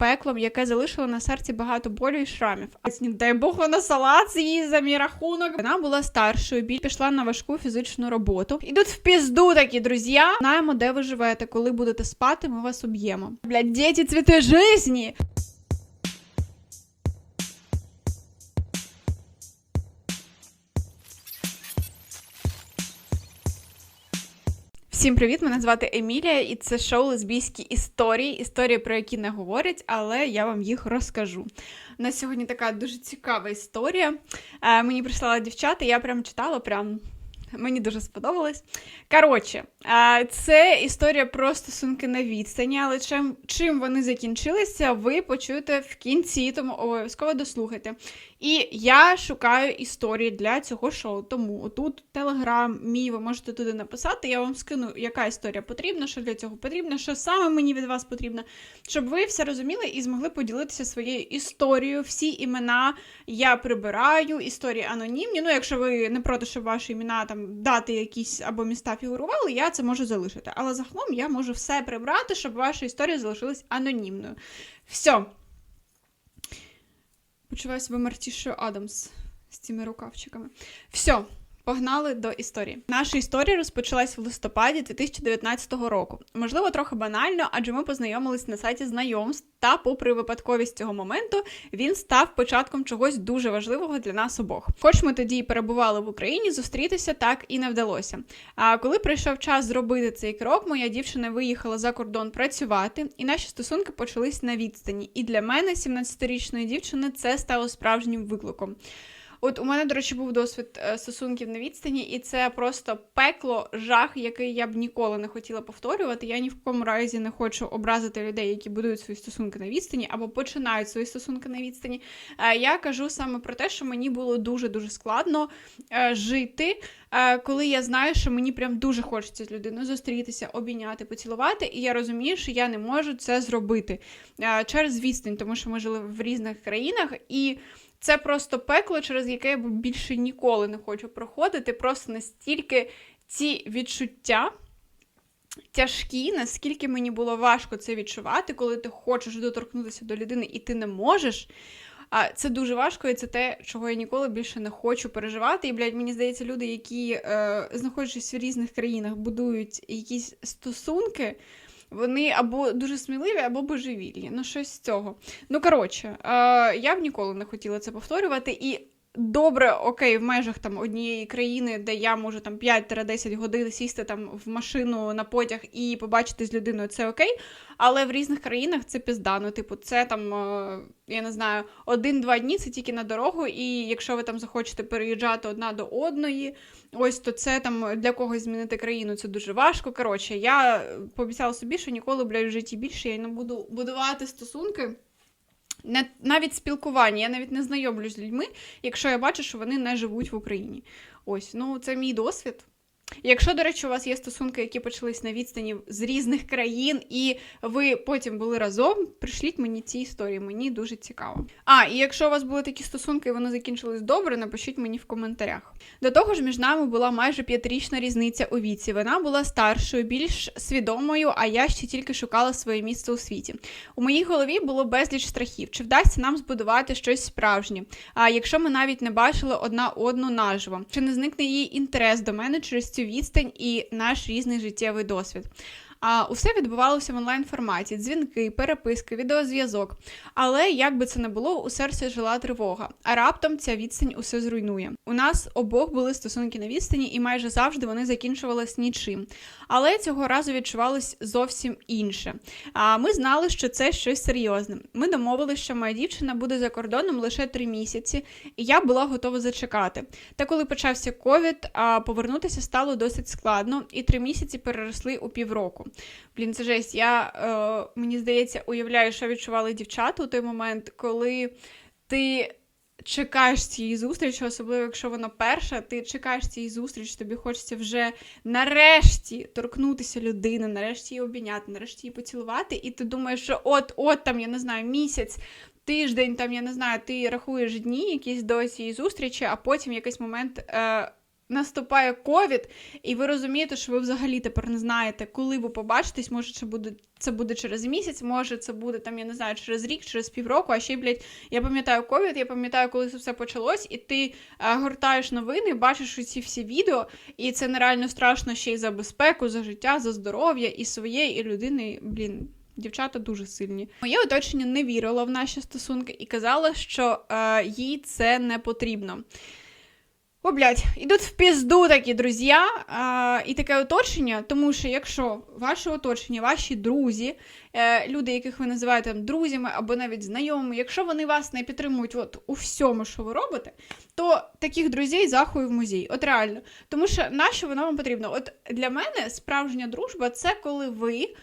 пеклом, яке залишило на серці багато болю і шрамів. А дай Бог вона салат з'їсть за мій рахунок. Вона була старшою, біль пішла на важку фізичну роботу. Ідуть в пізду такі друзі. Знаємо, де ви живете. Коли будете спати, ми вас уб'ємо. Блядь, діти, цвіти жизні. Всім привіт! Мене звати Емілія, і це шоу Лесбійські історії. Історії, про які не говорять, але я вам їх розкажу. У нас сьогодні така дуже цікава історія. Е, мені прислала дівчата, я прям читала, прям мені дуже сподобалось. Коротше, е, це історія про стосунки на відстані, але чим, чим вони закінчилися, ви почуєте в кінці, тому обов'язково дослухайте. І я шукаю історії для цього шоу. Тому тут телеграм мій, ви можете туди написати. Я вам скину, яка історія потрібна, що для цього потрібно, що саме мені від вас потрібно, щоб ви все розуміли і змогли поділитися своєю історією. Всі імена я прибираю, історії анонімні. Ну, якщо ви не проти, щоб ваші імена там дати якісь або міста фігурували, я це можу залишити. Але загалом я можу все прибрати, щоб ваша історія залишилась анонімною. Все. Почуваю себе Мартішою Адамс з цими рукавчиками. Все, погнали до історії. Наша історія розпочалась в листопаді 2019 року. Можливо, трохи банально, адже ми познайомились на сайті знайомств, та, попри випадковість цього моменту, він став початком чогось дуже важливого для нас обох. Хоч ми тоді перебували в Україні, зустрітися так і не вдалося. А коли прийшов час зробити цей крок, моя дівчина виїхала за кордон працювати, і наші стосунки почались на відстані. І для мене, 17-річної дівчини, це стало справжнім викликом. От у мене, до речі, був досвід е, стосунків на відстані, і це просто пекло, жах, який я б ніколи не хотіла повторювати. Я ні в кому разі не хочу образити людей, які будують свої стосунки на відстані або починають свої стосунки на відстані. Е, я кажу саме про те, що мені було дуже дуже складно е, жити. Коли я знаю, що мені прям дуже хочеться з людиною зустрітися, обійняти, поцілувати, і я розумію, що я не можу це зробити через відстань, тому що ми жили в різних країнах, і це просто пекло, через яке я більше ніколи не хочу проходити. Просто настільки ці відчуття тяжкі, наскільки мені було важко це відчувати, коли ти хочеш доторкнутися до людини і ти не можеш. А це дуже важко, і це те, чого я ніколи більше не хочу переживати. І, блядь, мені здається, люди, які, е, знаходячись в різних країнах, будують якісь стосунки вони або дуже сміливі, або божевільні. Ну, щось з цього. Ну, коротше, е, я б ніколи не хотіла це повторювати. І добре, окей, в межах там однієї країни, де я можу там 5-10 годин сісти там в машину на потяг і побачити з людиною, це окей. Але в різних країнах це піздано. Типу, це там, е, я не знаю, один-два дні це тільки на дорогу, і якщо ви там захочете переїжджати одна до одної, ось то це там для когось змінити країну це дуже важко. Коротше, я пообіцяла собі, що ніколи блядь, в житті більше я не буду будувати стосунки. Не, Навіть спілкування, я навіть не знайомлюсь з людьми, якщо я бачу, що вони не живуть в Україні. Ось, ну це мій досвід. Якщо, до речі, у вас є стосунки, які почались на відстані з різних країн, і ви потім були разом, пришліть мені ці історії, мені дуже цікаво. А, і якщо у вас були такі стосунки, і вони закінчились добре, напишіть мені в коментарях. До того ж, між нами була майже п'ятирічна різниця у віці. Вона була старшою, більш свідомою, а я ще тільки шукала своє місце у світі. У моїй голові було безліч страхів, чи вдасться нам збудувати щось справжнє. А якщо ми навіть не бачили одна одну наживо, чи не зникне її інтерес до мене через цю цю відстань і наш різний життєвий досвід. А усе відбувалося в онлайн форматі: дзвінки, переписки, відеозв'язок. Але як би це не було, у серці жила тривога. А раптом ця відстань усе зруйнує. У нас обох були стосунки на відстані, і майже завжди вони закінчувалися нічим. Але цього разу відчувалось зовсім інше. А ми знали, що це щось серйозне. Ми домовилися, що моя дівчина буде за кордоном лише три місяці, і я була готова зачекати. Та коли почався ковід, повернутися стало досить складно, і три місяці переросли у півроку. Блін, це жесть. Я, е, мені здається, уявляю, що відчували дівчата у той момент, коли ти. Чекаєш цієї зустрічі, особливо якщо вона перша, ти чекаєш цієї зустрічі, тобі хочеться вже нарешті торкнутися людини, нарешті її обійняти, нарешті її поцілувати, і ти думаєш, що от-от там, я не знаю, місяць, тиждень, там, я не знаю, ти рахуєш дні якісь до цієї зустрічі, а потім якийсь момент е, наступає ковід, і ви розумієте, що ви взагалі тепер не знаєте, коли ви побачитесь, може, це буде це буде через місяць, може це буде там, я не знаю, через рік, через півроку. А ще, блядь, я пам'ятаю ковід, я пам'ятаю, коли це все почалось, і ти а, гортаєш новини, бачиш ці всі відео, і це нереально страшно ще й за безпеку, за життя, за здоров'я і своє, і людини, блін. Дівчата дуже сильні. Моє оточення не вірило в наші стосунки і казало, що е, їй це не потрібно. О, блядь, ідуть в пізду такі друзі і таке оточення, тому що якщо ваше оточення, ваші друзі, е, люди, яких ви називаєте друзями або навіть знайомими, якщо вони вас не підтримують от у всьому, що ви робите, то таких друзей захуй в музей. От реально. Тому що нащо воно вам потрібно? От для мене справжня дружба це коли ви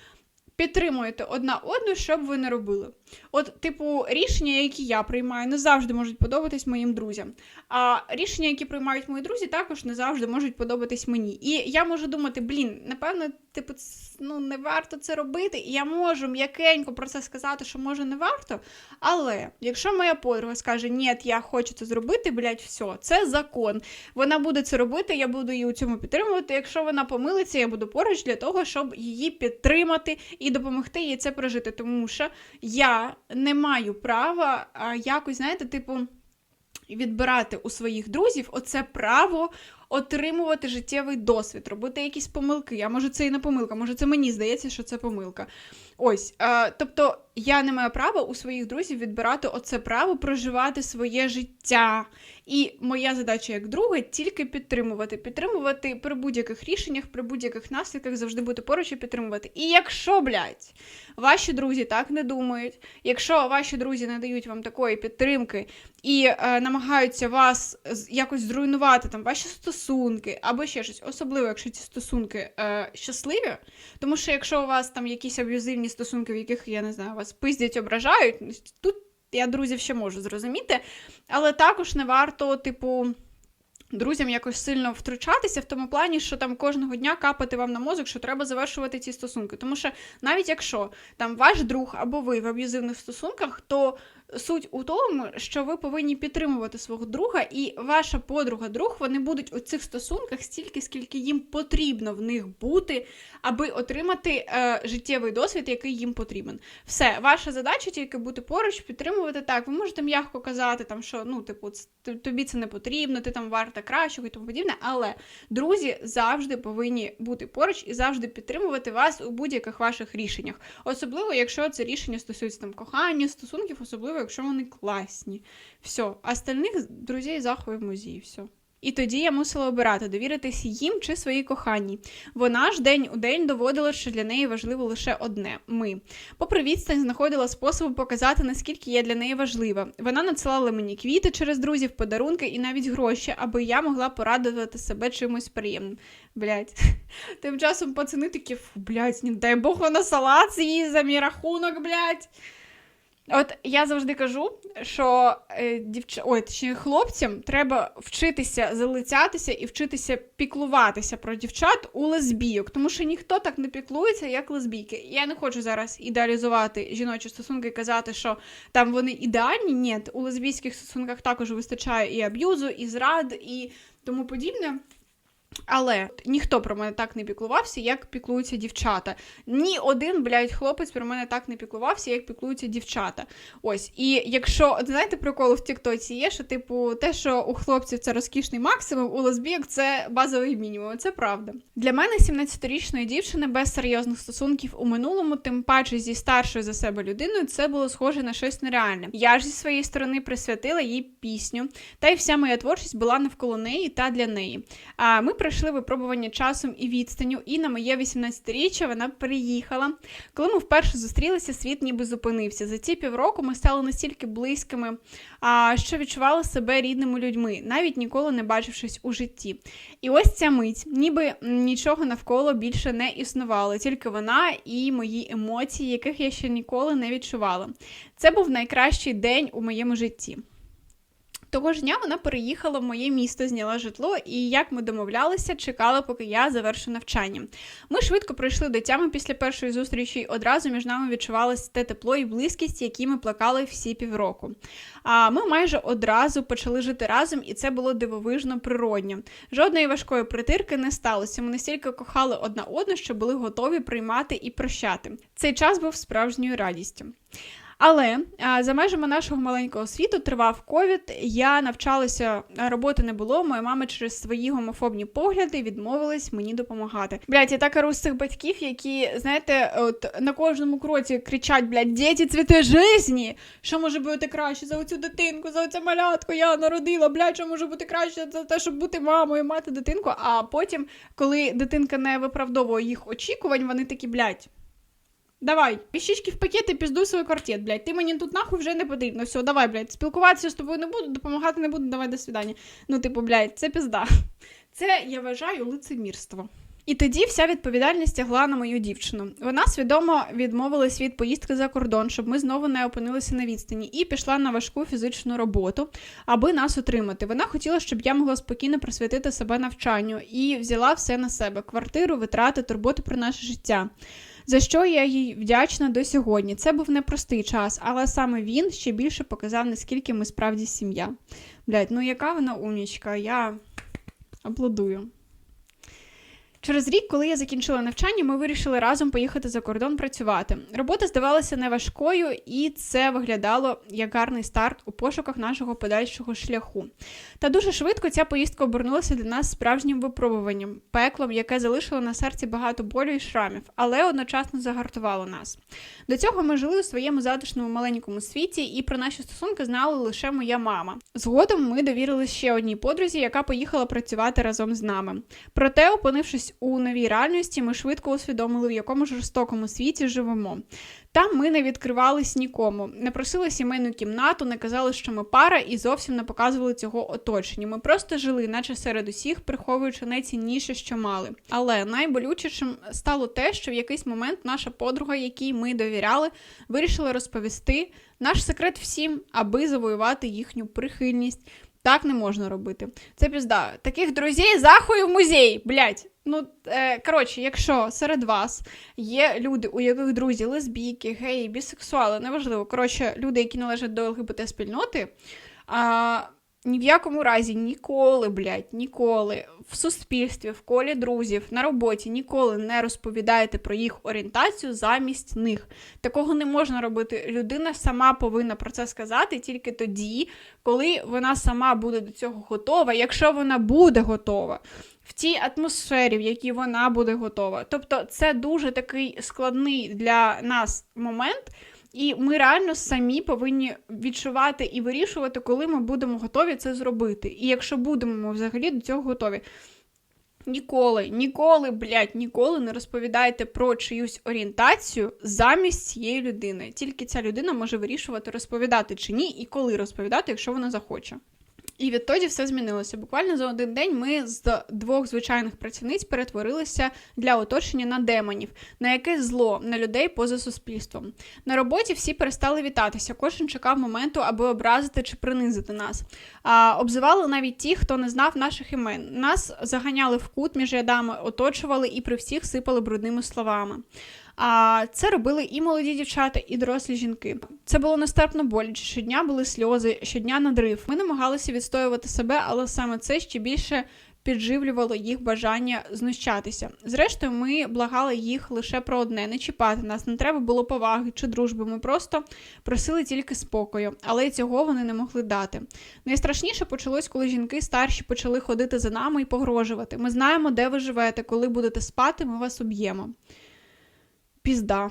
підтримуєте одна одну, що б ви не робили. От, типу, рішення, які я приймаю, не завжди можуть подобатись моїм друзям. А рішення, які приймають мої друзі, також не завжди можуть подобатись мені. І я можу думати, блін, напевно, типу, ну не варто це робити. І я можу м'якенько про це сказати, що може не варто. Але якщо моя подруга скаже, ні, я хочу це зробити, блядь, все, це закон. Вона буде це робити, я буду її у цьому підтримувати. Якщо вона помилиться, я буду поруч для того, щоб її підтримати і допомогти їй це прожити. Тому що я не маю права якось, знаєте, типу. Відбирати у своїх друзів оце право отримувати життєвий досвід, робити якісь помилки. А може це і не помилка, може це мені здається, що це помилка. Ось, е, тобто я не маю права у своїх друзів відбирати оце право проживати своє життя. І моя задача як друга тільки підтримувати. Підтримувати при будь-яких рішеннях, при будь-яких наслідках завжди бути поруч і підтримувати. І якщо, блядь, ваші друзі так не думають, якщо ваші друзі не дають вам такої підтримки і е, намагаються вас якось зруйнувати там ваші стосунки або ще щось, особливо, якщо ці стосунки е, щасливі, тому що якщо у вас там якісь аб'юзивні стосунки, в яких я не знаю, вас пиздять, ображають, тут я друзів ще можу зрозуміти, але також не варто, типу. Друзям якось сильно втручатися в тому плані, що там кожного дня капати вам на мозок, що треба завершувати ці стосунки. Тому що навіть якщо там ваш друг або ви в аб'юзивних стосунках, то суть у тому, що ви повинні підтримувати свого друга, і ваша подруга, друг, вони будуть у цих стосунках стільки, скільки їм потрібно в них бути, аби отримати е, життєвий досвід, який їм потрібен. Все, ваша задача тільки бути поруч, підтримувати так. Ви можете м'яко казати, там, що ну, типу, тобі це не потрібно, ти там варта кращого і тому подібне. Але друзі завжди повинні бути поруч і завжди підтримувати вас у будь-яких ваших рішеннях. Особливо, якщо це рішення стосується там кохання, стосунків, особливо особливо, якщо вони класні. Все, остальних друзей заховай в музеї, все. І тоді я мусила обирати, довіритися їм чи своїй коханій. Вона ж день у день доводила, що для неї важливо лише одне ми. Попри відстань, знаходила способи показати, наскільки я для неї важлива. Вона надсилала мені квіти через друзів, подарунки і навіть гроші, аби я могла порадувати себе чимось приємним. Блять. Тим часом пацани такі, фу, блять, не дай Бог вона салат з'їсть за мій рахунок, блять. От я завжди кажу, що е, дівч... Ой, точніше, хлопцям треба вчитися залицятися і вчитися піклуватися про дівчат у лесбійок, тому що ніхто так не піклується, як лесбійки. Я не хочу зараз ідеалізувати жіночі стосунки і казати, що там вони ідеальні. Ні, у лесбійських стосунках також вистачає і аб'юзу, і зрад, і тому подібне. Але ніхто про мене так не піклувався, як піклуються дівчата. Ні один, блядь, хлопець про мене так не піклувався, як піклуються дівчата. Ось. І якщо, знаєте, прикол в Тіктоці є, що, типу, те, що у хлопців це розкішний максимум, у лесбійок це базовий мінімум. Це правда. Для мене 17-річної дівчини без серйозних стосунків у минулому, тим паче зі старшою за себе людиною, це було схоже на щось нереальне. Я ж зі своєї сторони присвятила їй пісню, та й вся моя творчість була навколо неї та для неї. А ми пройшли випробування часом і відстанню, і на моє 18-річчя вона приїхала. Коли ми вперше зустрілися, світ ніби зупинився. За ці півроку ми стали настільки близькими, що відчували себе рідними людьми, навіть ніколи не бачившись у житті. І ось ця мить, ніби нічого навколо більше не існувало, тільки вона і мої емоції, яких я ще ніколи не відчувала. Це був найкращий день у моєму житті. Того ж дня вона переїхала в моє місто, зняла житло, і як ми домовлялися, чекала, поки я завершу навчання. Ми швидко прийшли до тями після першої зустрічі. і Одразу між нами відчувалося те тепло і близькість, які ми плакали всі півроку. А ми майже одразу почали жити разом, і це було дивовижно природньо. Жодної важкої притирки не сталося. Ми настільки кохали одна одну, що були готові приймати і прощати. Цей час був справжньою радістю. Але за межами нашого маленького світу тривав ковід. Я навчалася, роботи не було. Моя мама через свої гомофобні погляди відмовилась мені допомагати. Блять, я так ору з цих батьків, які знаєте, от на кожному кроці кричать: блядь, діти, цвіти жизні. Що може бути краще за оцю дитинку, за оце малятку? Я народила, блядь, що може бути краще за те, щоб бути мамою, мати дитинку. А потім, коли дитинка не виправдовує їх очікувань, вони такі, блядь, Давай, віщички в пакет і піздуй свій квартет, блядь. Ти мені тут нахуй вже не потрібно. Все, давай, блядь. Спілкуватися з тобою не буду, допомагати не буду, давай до свидання. Ну, типу, блядь, це пізда. Це я вважаю лицемірство. І тоді вся відповідальність лягла на мою дівчину. Вона свідомо відмовилась від поїздки за кордон, щоб ми знову не опинилися на відстані, і пішла на важку фізичну роботу, аби нас утримати. Вона хотіла, щоб я могла спокійно присвятити себе навчанню і взяла все на себе: квартиру, витрати, турботу про наше життя за що я їй вдячна до сьогодні. Це був непростий час, але саме він ще більше показав, наскільки ми справді сім'я. Блять, ну яка вона умнічка, я аплодую. Через рік, коли я закінчила навчання, ми вирішили разом поїхати за кордон працювати. Робота здавалася неважкою, і це виглядало як гарний старт у пошуках нашого подальшого шляху. Та дуже швидко ця поїздка обернулася для нас справжнім випробуванням, пеклом, яке залишило на серці багато болю і шрамів, але одночасно загартувало нас. До цього ми жили у своєму затишному маленькому світі, і про наші стосунки знала лише моя мама. Згодом ми довірили ще одній подрузі, яка поїхала працювати разом з нами. Проте, опинившись у новій реальності, ми швидко усвідомили, в якому жорстокому світі живемо. Там ми не відкривались нікому, не просили сімейну кімнату, не казали, що ми пара, і зовсім не показували цього оточення. Ми просто жили, наче серед усіх, приховуючи найцінніше, що мали. Але найболючішим стало те, що в якийсь момент наша подруга, якій ми довіряли, вирішила розповісти наш секрет всім, аби завоювати їхню прихильність. Так не можна робити. Це пізда. Таких друзей захуй в музей, блять. Ну, е, коротше, якщо серед вас є люди, у яких друзі лесбійки, геї, бісексуали, неважливо, коротше, люди, які належать до ЛГБТ спільноти, а, ні в якому разі ніколи, блядь, ніколи в суспільстві, в колі друзів, на роботі ніколи не розповідаєте про їх орієнтацію замість них. Такого не можна робити. Людина сама повинна про це сказати тільки тоді, коли вона сама буде до цього готова, якщо вона буде готова. В тій атмосфері, в якій вона буде готова. Тобто, це дуже такий складний для нас момент. І ми реально самі повинні відчувати і вирішувати, коли ми будемо готові це зробити. І якщо будемо взагалі до цього готові. Ніколи, ніколи, блядь, ніколи не розповідайте про чиюсь орієнтацію замість цієї людини. Тільки ця людина може вирішувати, розповідати чи ні, і коли розповідати, якщо вона захоче. І відтоді все змінилося. Буквально за один день ми з двох звичайних працівниць перетворилися для оточення на демонів, на яке зло, на людей поза суспільством. На роботі всі перестали вітатися. Кожен чекав моменту, аби образити чи принизити нас. А, Обзивали навіть ті, хто не знав наших імен. Нас заганяли в кут між рядами, оточували і при всіх сипали брудними словами. А це робили і молоді дівчата, і дорослі жінки. Це було нестерпно боляче. Щодня були сльози, щодня надрив. Ми намагалися відстоювати себе, але саме це ще більше. Підживлювало їх бажання знущатися. Зрештою, ми благали їх лише про одне: не чіпати нас, не треба було поваги чи дружби. Ми просто просили тільки спокою, але цього вони не могли дати. Найстрашніше почалось, коли жінки старші почали ходити за нами і погрожувати. Ми знаємо, де ви живете. Коли будете спати, ми вас уб'ємо пізда.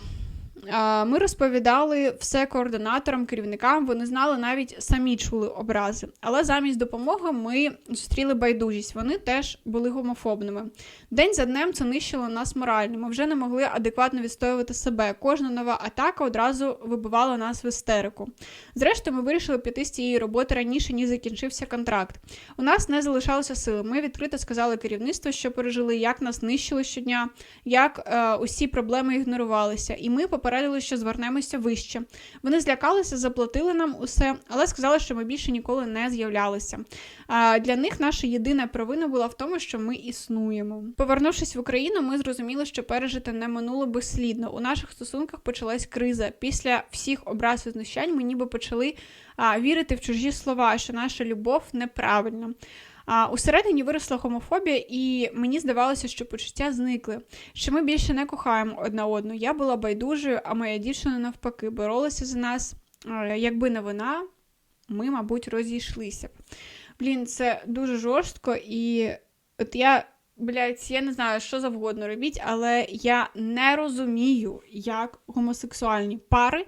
Ми розповідали все координаторам, керівникам, вони знали навіть самі чули образи. Але замість допомоги ми зустріли байдужість. Вони теж були гомофобними. День за днем це нищило нас морально. Ми вже не могли адекватно відстоювати себе. Кожна нова атака одразу вибивала нас в істерику. Зрештою, ми вирішили піти з цієї роботи раніше, ніж закінчився контракт. У нас не залишалося сили. Ми відкрито сказали керівництву, що пережили, як нас нищили щодня, як е, усі проблеми ігнорувалися. І ми попередили попередили, що звернемося вище. Вони злякалися, заплатили нам усе, але сказали, що ми більше ніколи не з'являлися. Для них наша єдина провина була в тому, що ми існуємо. Повернувшись в Україну, ми зрозуміли, що пережити не минуло безслідно. У наших стосунках почалась криза. Після всіх образ і знущань ми ніби почали вірити в чужі слова, що наша любов неправильна. А усередині виросла гомофобія, і мені здавалося, що почуття зникли, що ми більше не кохаємо одна одну. Я була байдужою, а моя дівчина навпаки боролася за нас. Якби не вона, ми, мабуть, розійшлися. Блін, це дуже жорстко, і от я, блядь, я не знаю, що завгодно робіть, але я не розумію, як гомосексуальні пари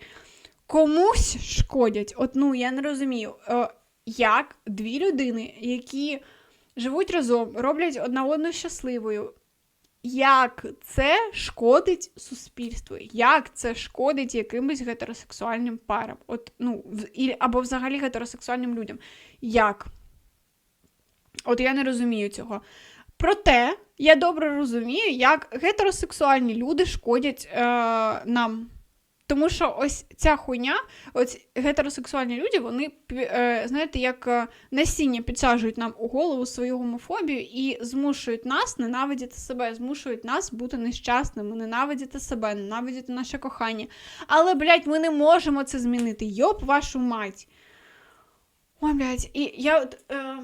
комусь шкодять. От ну я не розумію, е, як дві людини, які живуть разом, роблять одна одну щасливою. Як це шкодить суспільству? Як це шкодить якимось гетеросексуальним парам? От, ну, Або взагалі гетеросексуальним людям? Як? От я не розумію цього. Проте я добре розумію, як гетеросексуальні люди шкодять е, нам. Тому що ось ця хуйня, ось гетеросексуальні люди, вони, е, знаєте, як е, насіння підсаджують нам у голову свою гомофобію і змушують нас ненавидіти себе, змушують нас бути нещасними, ненавидіти себе, ненавидіти наше кохання. Але, блядь, ми не можемо це змінити. Йоп, вашу мать. Ой, блядь, і я от. Е...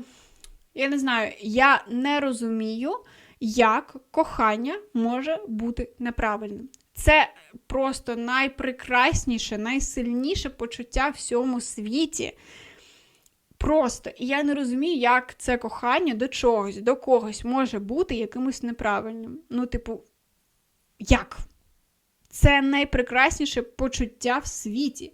Я не знаю, я не розумію, як кохання може бути неправильним. Це просто найпрекрасніше, найсильніше почуття в всьому світі. Просто і я не розумію, як це кохання до чогось, до когось може бути якимось неправильним. Ну, типу, як? Це найпрекрасніше почуття в світі.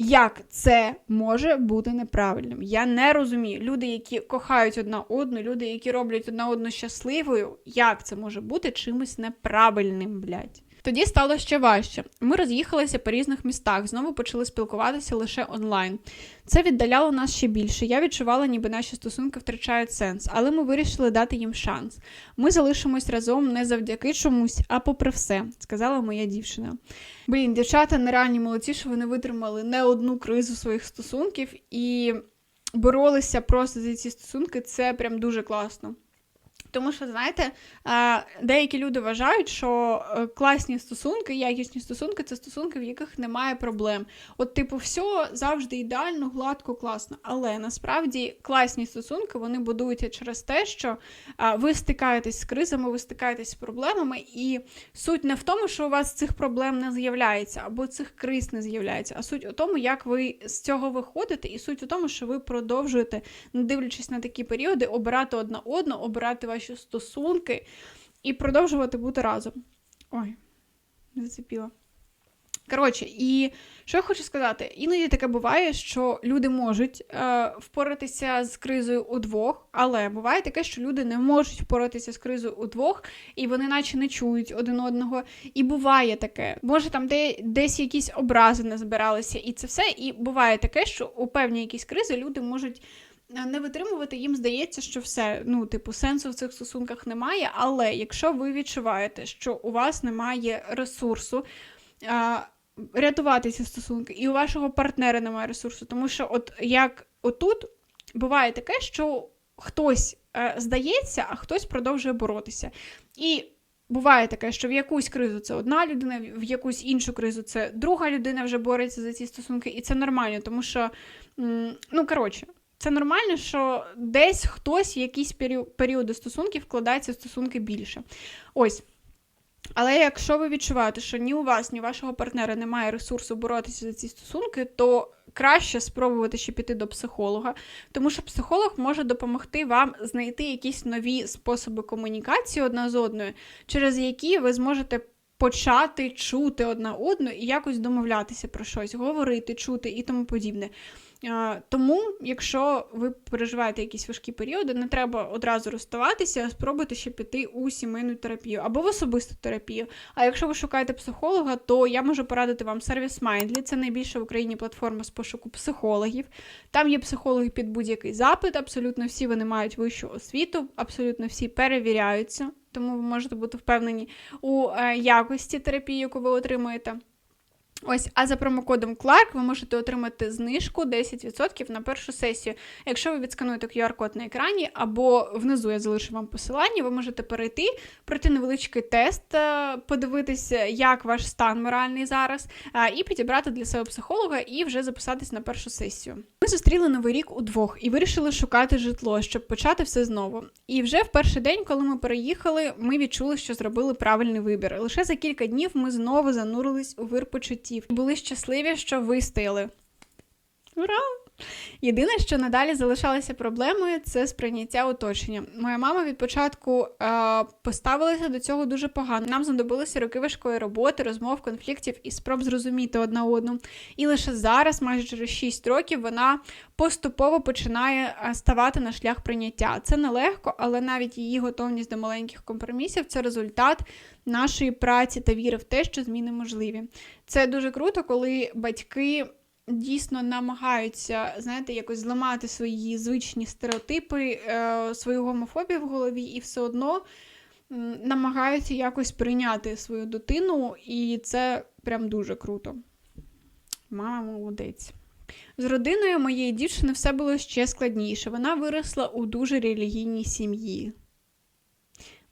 Як це може бути неправильним? Я не розумію. Люди, які кохають одна одну, люди, які роблять одна одну щасливою, як це може бути чимось неправильним, блядь? Тоді стало ще важче. Ми роз'їхалися по різних містах, знову почали спілкуватися лише онлайн. Це віддаляло нас ще більше. Я відчувала, ніби наші стосунки втрачають сенс, але ми вирішили дати їм шанс. Ми залишимось разом не завдяки чомусь, а попри все, сказала моя дівчина. Блін, дівчата нереальні молодці, що вони витримали не одну кризу своїх стосунків і боролися просто за ці стосунки. Це прям дуже класно. Тому що, знаєте, деякі люди вважають, що е, класні стосунки, якісні стосунки це стосунки, в яких немає проблем. От, типу, все завжди ідеально, гладко, класно. Але насправді класні стосунки вони будуються через те, що ви стикаєтесь з кризами, ви стикаєтесь з проблемами, і суть не в тому, що у вас цих проблем не з'являється, або цих криз не з'являється, а суть у тому, як ви з цього виходите, і суть у тому, що ви продовжуєте, не дивлячись на такі періоди, обирати одна одну, обирати ваші стосунки і продовжувати бути разом. Ой, зацепіла. Коротше, і що я хочу сказати, іноді таке буває, що люди можуть е, впоратися з кризою удвох, але буває таке, що люди не можуть впоратися з кризою удвох, і вони наче не чують один одного. І буває таке. Може, там де, десь якісь образи не збиралися, і це все. І буває таке, що у певні якісь кризи люди можуть не витримувати, їм здається, що все, ну, типу, сенсу в цих стосунках немає. Але якщо ви відчуваєте, що у вас немає ресурсу а, рятувати ці стосунки, і у вашого партнера немає ресурсу, тому що, от як отут буває таке, що хтось а, здається, а хтось продовжує боротися. І Буває таке, що в якусь кризу це одна людина, в якусь іншу кризу це друга людина вже бореться за ці стосунки, і це нормально, тому що, ну коротше, це нормально, що десь хтось в якісь періоди стосунків вкладається в стосунки більше. Ось. Але якщо ви відчуваєте, що ні у вас, ні у вашого партнера немає ресурсу боротися за ці стосунки, то краще спробувати ще піти до психолога, тому що психолог може допомогти вам знайти якісь нові способи комунікації одна з одною, через які ви зможете почати чути одна одну і якось домовлятися про щось, говорити, чути і тому подібне. Тому, якщо ви переживаєте якісь важкі періоди, не треба одразу розставатися, а спробуйте ще піти у сімейну терапію або в особисту терапію. А якщо ви шукаєте психолога, то я можу порадити вам сервіс Mindly. Це найбільша в Україні платформа з пошуку психологів. Там є психологи під будь-який запит. Абсолютно всі вони мають вищу освіту, абсолютно всі перевіряються, тому ви можете бути впевнені у е, якості терапії, яку ви отримуєте. Ось, а за промокодом Clark ви можете отримати знижку 10% на першу сесію. Якщо ви відскануєте QR-код на екрані, або внизу я залишу вам посилання, ви можете перейти, пройти невеличкий тест, е, подивитися, як ваш стан моральний зараз, е, і підібрати для себе психолога і вже записатись на першу сесію. Ми зустріли новий рік удвох і вирішили шукати житло, щоб почати все знову. І вже в перший день, коли ми переїхали, ми відчули, що зробили правильний вибір. Лише за кілька днів ми знову занурились у вир почуттів були щасливі, що вистояли. Ура! Єдине, що надалі залишалося проблемою, це сприйняття оточення. Моя мама від початку е, поставилася до цього дуже погано. Нам знадобилися роки важкої роботи, розмов, конфліктів і спроб зрозуміти одна одну. І лише зараз, майже через 6 років, вона поступово починає е, ставати на шлях прийняття. Це нелегко, але навіть її готовність до маленьких компромісів це результат нашої праці та віри в те, що зміни можливі. Це дуже круто, коли батьки дійсно намагаються, знаєте, якось зламати свої звичні стереотипи, е, свою гомофобію в голові, і все одно намагаються якось прийняти свою дитину, і це прям дуже круто. Мама молодець. З родиною моєї дівчини все було ще складніше. Вона виросла у дуже релігійній сім'ї.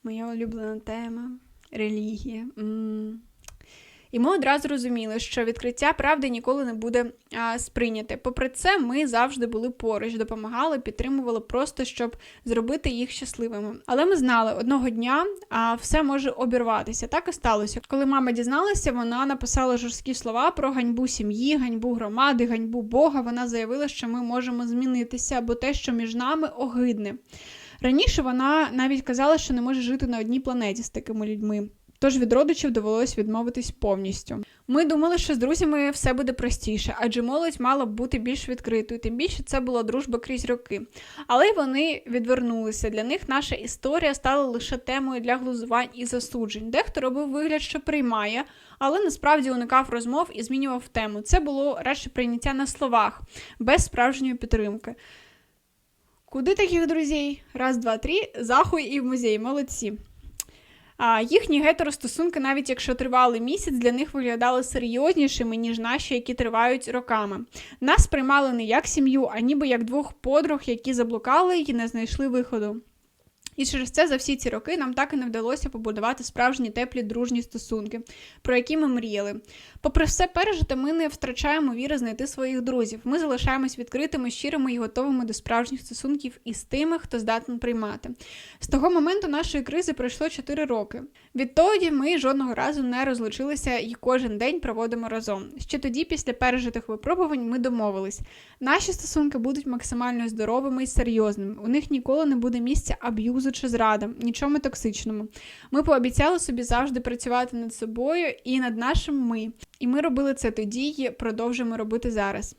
Моя улюблена тема релігія. М-м. І ми одразу розуміли, що відкриття правди ніколи не буде а, сприйняте. Попри це, ми завжди були поруч, допомагали, підтримували просто, щоб зробити їх щасливими. Але ми знали, одного дня а, все може обірватися. Так і сталося. Коли мама дізналася, вона написала жорсткі слова про ганьбу сім'ї, ганьбу громади, ганьбу Бога. Вона заявила, що ми можемо змінитися, бо те, що між нами огидне. Раніше вона навіть казала, що не може жити на одній планеті з такими людьми. Тож від родичів довелось відмовитись повністю. Ми думали, що з друзями все буде простіше, адже молодь мала б бути більш відкритою, тим більше це була дружба крізь роки. Але вони відвернулися. Для них наша історія стала лише темою для глузувань і засуджень. Дехто робив вигляд, що приймає, але насправді уникав розмов і змінював тему. Це було радше прийняття на словах, без справжньої підтримки. Куди таких друзей? Раз, два, три, захуй і в музей, молодці. А їхні гетеростосунки, навіть якщо тривали місяць, для них виглядали серйознішими, ніж наші, які тривають роками. Нас приймали не як сім'ю, а ніби як двох подруг, які заблукали і не знайшли виходу. І через це за всі ці роки нам так і не вдалося побудувати справжні теплі дружні стосунки, про які ми мріяли. Попри все пережите, ми не втрачаємо віри знайти своїх друзів. Ми залишаємось відкритими, щирими і готовими до справжніх стосунків із тими, хто здатен приймати. З того моменту нашої кризи пройшло 4 роки. Відтоді ми жодного разу не розлучилися і кожен день проводимо разом. Ще тоді, після пережитих випробувань, ми домовились. Наші стосунки будуть максимально здоровими і серйозними. У них ніколи не буде місця аб'юзу чи зради, нічому токсичному. Ми пообіцяли собі завжди працювати над собою і над нашим ми. І ми робили це тоді і продовжуємо робити зараз.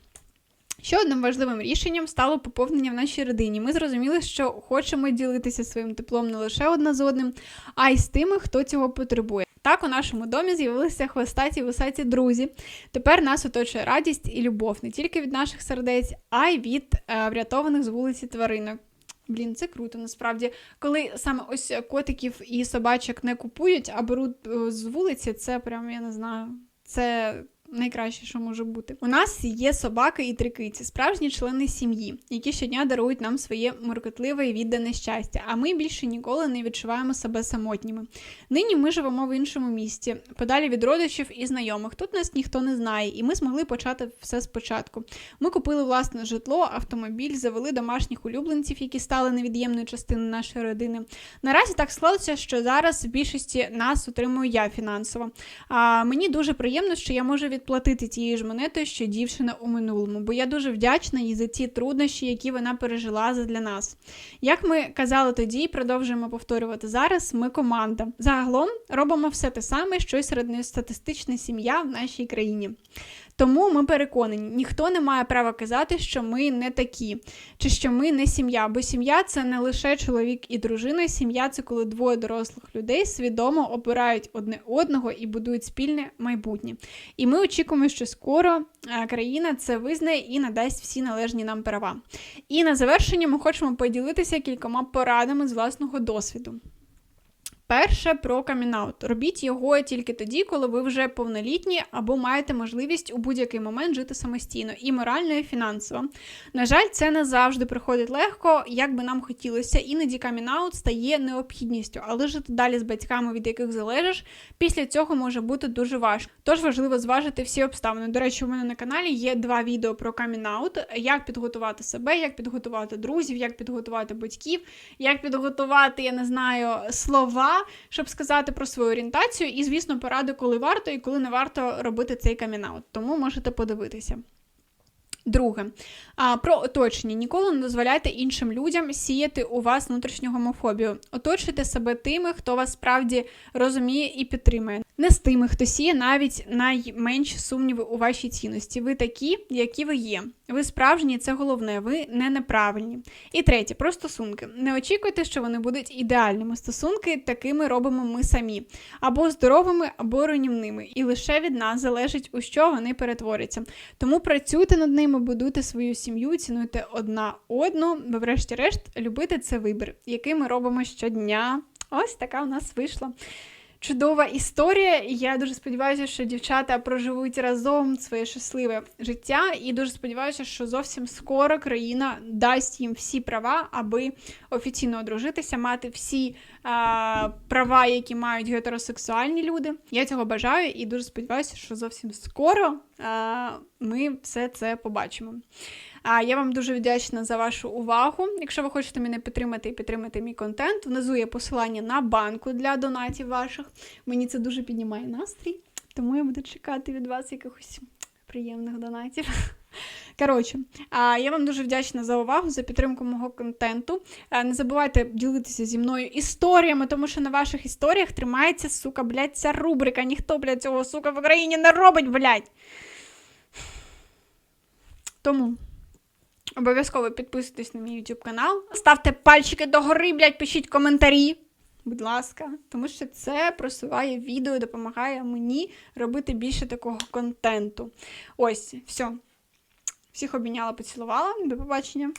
Ще одним важливим рішенням стало поповнення в нашій родині. Ми зрозуміли, що хочемо ділитися своїм теплом не лише одна з одним, а й з тими, хто цього потребує. Так у нашому домі з'явилися хвостаті висаті друзі. Тепер нас оточує радість і любов не тільки від наших сердець, а й від е, врятованих з вулиці тваринок. Блін, це круто, насправді. Коли саме ось котиків і собачок не купують, а беруть е, з вулиці, це прям, я не знаю, це найкраще, що може бути. У нас є собаки і три киці, справжні члени сім'ї, які щодня дарують нам своє муркотливе і віддане щастя. А ми більше ніколи не відчуваємо себе самотніми. Нині ми живемо в іншому місті, подалі від родичів і знайомих. Тут нас ніхто не знає, і ми змогли почати все спочатку. Ми купили власне житло, автомобіль, завели домашніх улюбленців, які стали невід'ємною частиною нашої родини. Наразі так склалося, що зараз в більшості нас утримую я фінансово. А мені дуже приємно, що я можу від відплатити тією ж монетою, що дівчина у минулому, бо я дуже вдячна їй за ті труднощі, які вона пережила для нас. Як ми казали тоді, і продовжуємо повторювати зараз, ми команда. Загалом робимо все те саме, що й середньостатистична сім'я в нашій країні. Тому ми переконані, ніхто не має права казати, що ми не такі, чи що ми не сім'я. Бо сім'я це не лише чоловік і дружина. Сім'я це коли двоє дорослих людей свідомо обирають одне одного і будують спільне майбутнє. І ми очікуємо, що скоро е, країна це визнає і надасть всі належні нам права. І на завершення ми хочемо поділитися кількома порадами з власного досвіду. Перше про камінаут. Робіть його тільки тоді, коли ви вже повнолітні або маєте можливість у будь-який момент жити самостійно і морально, і фінансово. На жаль, це не завжди приходить легко, як би нам хотілося. Іноді камінаут стає необхідністю, але жити далі з батьками, від яких залежиш, після цього може бути дуже важко. Тож важливо зважити всі обставини. До речі, у мене на каналі є два відео про камінаут, як підготувати себе, як підготувати друзів, як підготувати батьків, як підготувати, я не знаю, слова щоб сказати про свою орієнтацію, і, звісно, поради, коли варто і коли не варто робити цей камінаут. Тому можете подивитися. Друге, а, про оточення. Ніколи не дозволяйте іншим людям сіяти у вас внутрішню гомофобію. Оточуйте себе тими, хто вас справді розуміє і підтримує. Не з тими, хто сіє навіть найменші сумніви у вашій цінності. Ви такі, які ви є. Ви справжні, це головне, ви не неправильні. І третє, про стосунки. Не очікуйте, що вони будуть ідеальними. Стосунки такими робимо ми самі, або здоровими, або руйнівними. І лише від нас залежить, у що вони перетворяться. Тому працюйте над ними, будуйте свою сім'ю, цінуйте одна одну, бо, врешті-решт, любити це вибір, який ми робимо щодня. Ось така у нас вийшла. Чудова історія, і я дуже сподіваюся, що дівчата проживуть разом своє щасливе життя, і дуже сподіваюся, що зовсім скоро країна дасть їм всі права, аби офіційно одружитися, мати всі права, які мають гетеросексуальні люди. Я цього бажаю і дуже сподіваюся, що зовсім скоро ми все це побачимо. А я вам дуже вдячна за вашу увагу. Якщо ви хочете мене підтримати і підтримати мій контент, внизу є посилання на банку для донатів ваших. Мені це дуже піднімає настрій, тому я буду чекати від вас якихось приємних донатів. Коротше, я вам дуже вдячна за увагу, за підтримку мого контенту. Не забувайте ділитися зі мною історіями, тому що на ваших історіях тримається, сука, блядь, ця рубрика. Ніхто, блядь, цього, сука, в Україні не робить, блядь. Тому. Обов'язково підписуйтесь на мій YouTube канал. Ставте пальчики догори, блядь, пишіть коментарі. Будь ласка, тому що це просуває відео допомагає мені робити більше такого контенту. Ось, все. Всіх обміняла, поцілувала. До побачення.